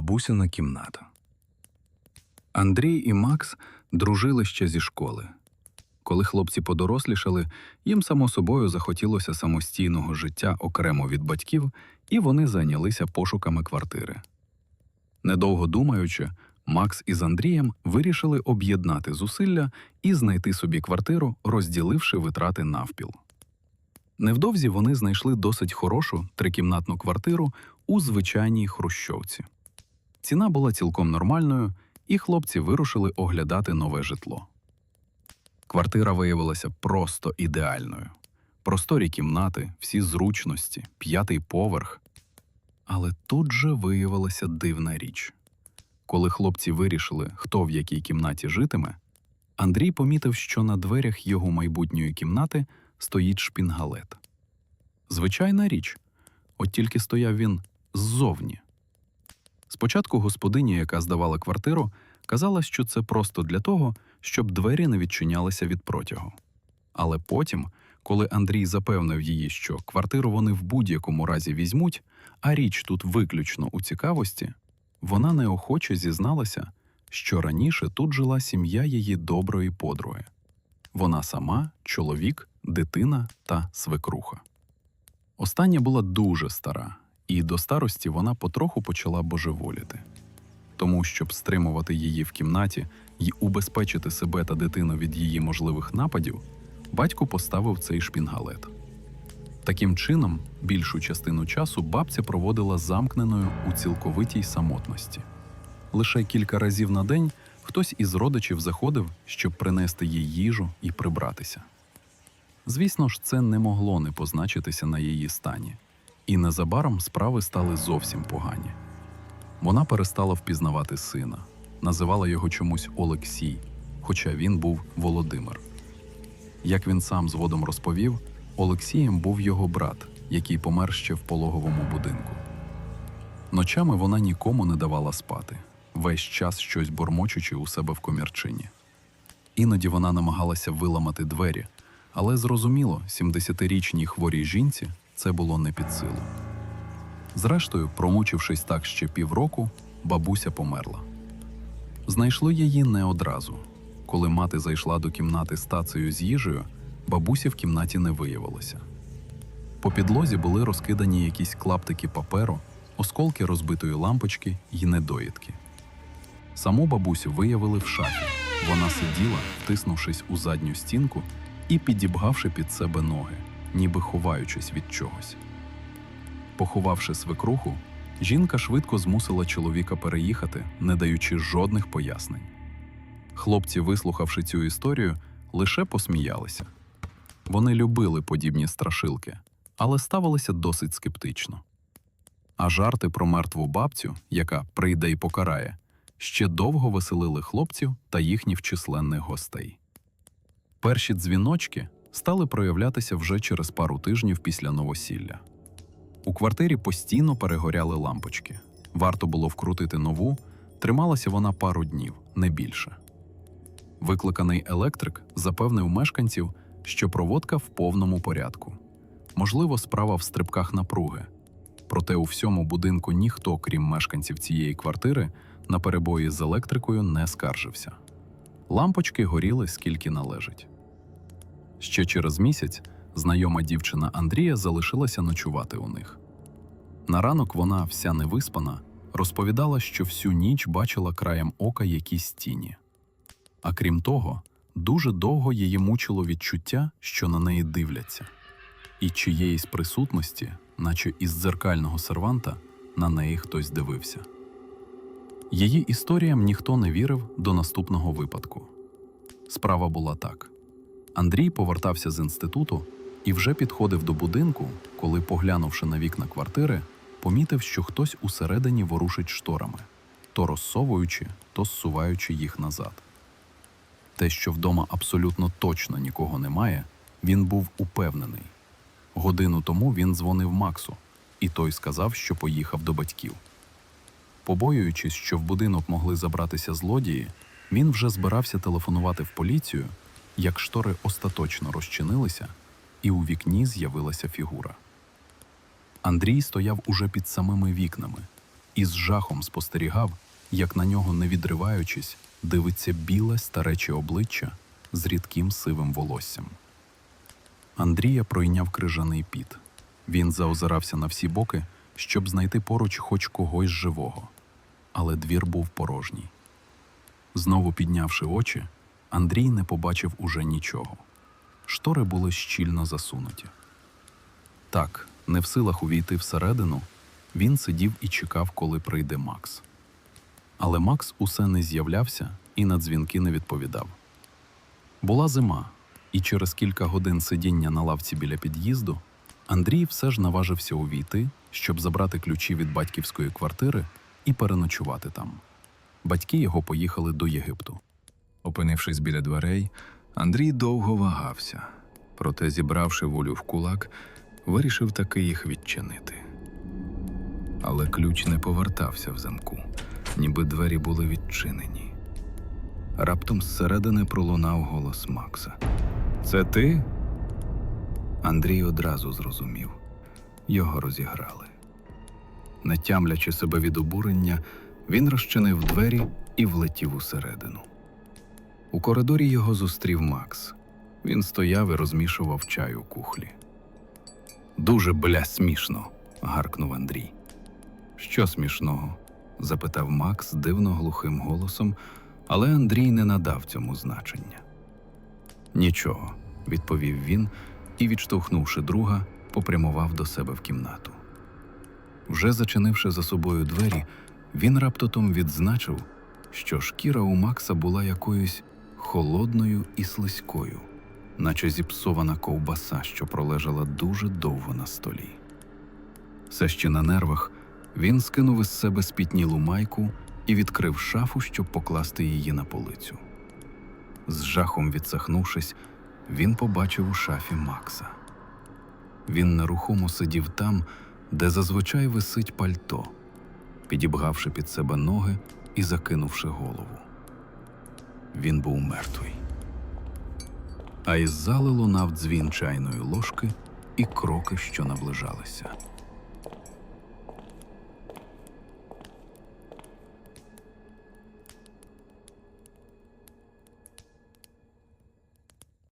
Бабусина кімната. Андрій і Макс дружили ще зі школи. Коли хлопці подорослішали, їм само собою захотілося самостійного життя окремо від батьків, і вони зайнялися пошуками квартири. Недовго думаючи, Макс із Андрієм вирішили об'єднати зусилля і знайти собі квартиру, розділивши витрати навпіл. Невдовзі вони знайшли досить хорошу трикімнатну квартиру у звичайній хрущовці. Ціна була цілком нормальною, і хлопці вирушили оглядати нове житло. Квартира виявилася просто ідеальною. Просторі кімнати, всі зручності, п'ятий поверх. Але тут же виявилася дивна річ. Коли хлопці вирішили, хто в якій кімнаті житиме, Андрій помітив, що на дверях його майбутньої кімнати стоїть шпінгалет. Звичайна річ, от тільки стояв він ззовні. Спочатку господиня, яка здавала квартиру, казала, що це просто для того, щоб двері не відчинялися від протягу. Але потім, коли Андрій запевнив її, що квартиру вони в будь-якому разі візьмуть, а річ тут виключно у цікавості, вона неохоче зізналася, що раніше тут жила сім'я її доброї подруги. Вона сама, чоловік, дитина та свекруха. Остання була дуже стара, і до старості вона потроху почала божеволіти. Тому, щоб стримувати її в кімнаті і убезпечити себе та дитину від її можливих нападів, батько поставив цей шпінгалет. Таким чином, більшу частину часу бабця проводила замкненою у цілковитій самотності. Лише кілька разів на день хтось із родичів заходив, щоб принести їй їжу і прибратися. Звісно ж, це не могло не позначитися на її стані, і незабаром справи стали зовсім погані. Вона перестала впізнавати сина, називала його чомусь Олексій, хоча він був Володимир. Як він сам згодом розповів, Олексієм був його брат, який помер ще в пологовому будинку. Ночами вона нікому не давала спати, весь час щось бормочучи у себе в комірчині. Іноді вона намагалася виламати двері, але зрозуміло, 70-річній хворій жінці це було не під силу. Зрештою, промучившись так ще півроку, бабуся померла. Знайшли її не одразу. Коли мати зайшла до кімнати з тацею з їжею, бабусі в кімнаті не виявилося. По підлозі були розкидані якісь клаптики паперу, осколки розбитої лампочки й недоїдки. Саму бабусю виявили в шафі. Вона сиділа, втиснувшись у задню стінку і підібгавши під себе ноги, ніби ховаючись від чогось. Поховавши свекруху, жінка швидко змусила чоловіка переїхати, не даючи жодних пояснень. Хлопці, вислухавши цю історію, лише посміялися. Вони любили подібні страшилки, але ставилися досить скептично. А жарти про мертву бабцю, яка прийде і покарає, ще довго веселили хлопців та їхніх численних гостей. Перші дзвіночки стали проявлятися вже через пару тижнів після новосілля. У квартирі постійно перегоряли лампочки. Варто було вкрутити нову, трималася вона пару днів, не більше. Викликаний електрик запевнив мешканців, що проводка в повному порядку. Можливо, справа в стрибках напруги. Проте у всьому будинку ніхто, крім мешканців цієї квартири, на перебої з електрикою не скаржився. Лампочки горіли скільки належить. Ще через місяць знайома дівчина Андрія залишилася ночувати у них. На ранок вона, вся невиспана, розповідала, що всю ніч бачила краєм ока якісь тіні. А крім того, дуже довго її мучило відчуття, що на неї дивляться, і чиєїсь присутності, наче із дзеркального серванта, на неї хтось дивився. Її історіям ніхто не вірив до наступного випадку. Справа була так: Андрій повертався з інституту і вже підходив до будинку, коли, поглянувши на вікна квартири, помітив, що хтось усередині ворушить шторами, то розсовуючи, то зсуваючи їх назад. Те, що вдома абсолютно точно нікого немає, він був упевнений. Годину тому він дзвонив Максу, і той сказав, що поїхав до батьків. Побоюючись, що в будинок могли забратися злодії, він вже збирався телефонувати в поліцію, як штори остаточно розчинилися, і у вікні з'явилася фігура. Андрій стояв уже під самими вікнами, і з жахом спостерігав, як на нього, не відриваючись, дивиться біле старече обличчя з рідким сивим волоссям. Андрія пройняв крижаний піт. Він заозирався на всі боки, щоб знайти поруч хоч когось живого. Але двір був порожній. Знову піднявши очі, Андрій не побачив уже нічого. Штори були щільно засунуті. Так, не в силах увійти всередину, він сидів і чекав, коли прийде Макс. Але Макс усе не з'являвся і на дзвінки не відповідав. Була зима, і через кілька годин сидіння на лавці біля під'їзду Андрій все ж наважився увійти, щоб забрати ключі від батьківської квартири і переночувати там. Батьки його поїхали до Єгипту. Опинившись біля дверей, Андрій довго вагався, проте, зібравши волю в кулак, вирішив таки їх відчинити. Але ключ не повертався в замку, ніби двері були відчинені. Раптом зсередини пролунав голос Макса. Це ти? Андрій одразу зрозумів його розіграли. Не тямлячи себе від обурення, він розчинив двері і влетів усередину. У коридорі його зустрів Макс. Він стояв і розмішував чай у кухлі. Дуже бля смішно. гаркнув Андрій. Що смішного? запитав Макс дивно глухим голосом, але Андрій не надав цьому значення. Нічого, відповів він і, відштовхнувши друга, попрямував до себе в кімнату. Вже зачинивши за собою двері, він раптотом відзначив, що шкіра у Макса була якоюсь холодною і слизькою, наче зіпсована ковбаса, що пролежала дуже довго на столі. Все ще на нервах, він скинув із себе спітнілу майку і відкрив шафу, щоб покласти її на полицю. З жахом відсахнувшись, він побачив у шафі Макса. Він нерухомо сидів там, де зазвичай висить пальто, підібгавши під себе ноги і закинувши голову. Він був мертвий. А із зали лунав дзвін чайної ложки і кроки, що наближалися.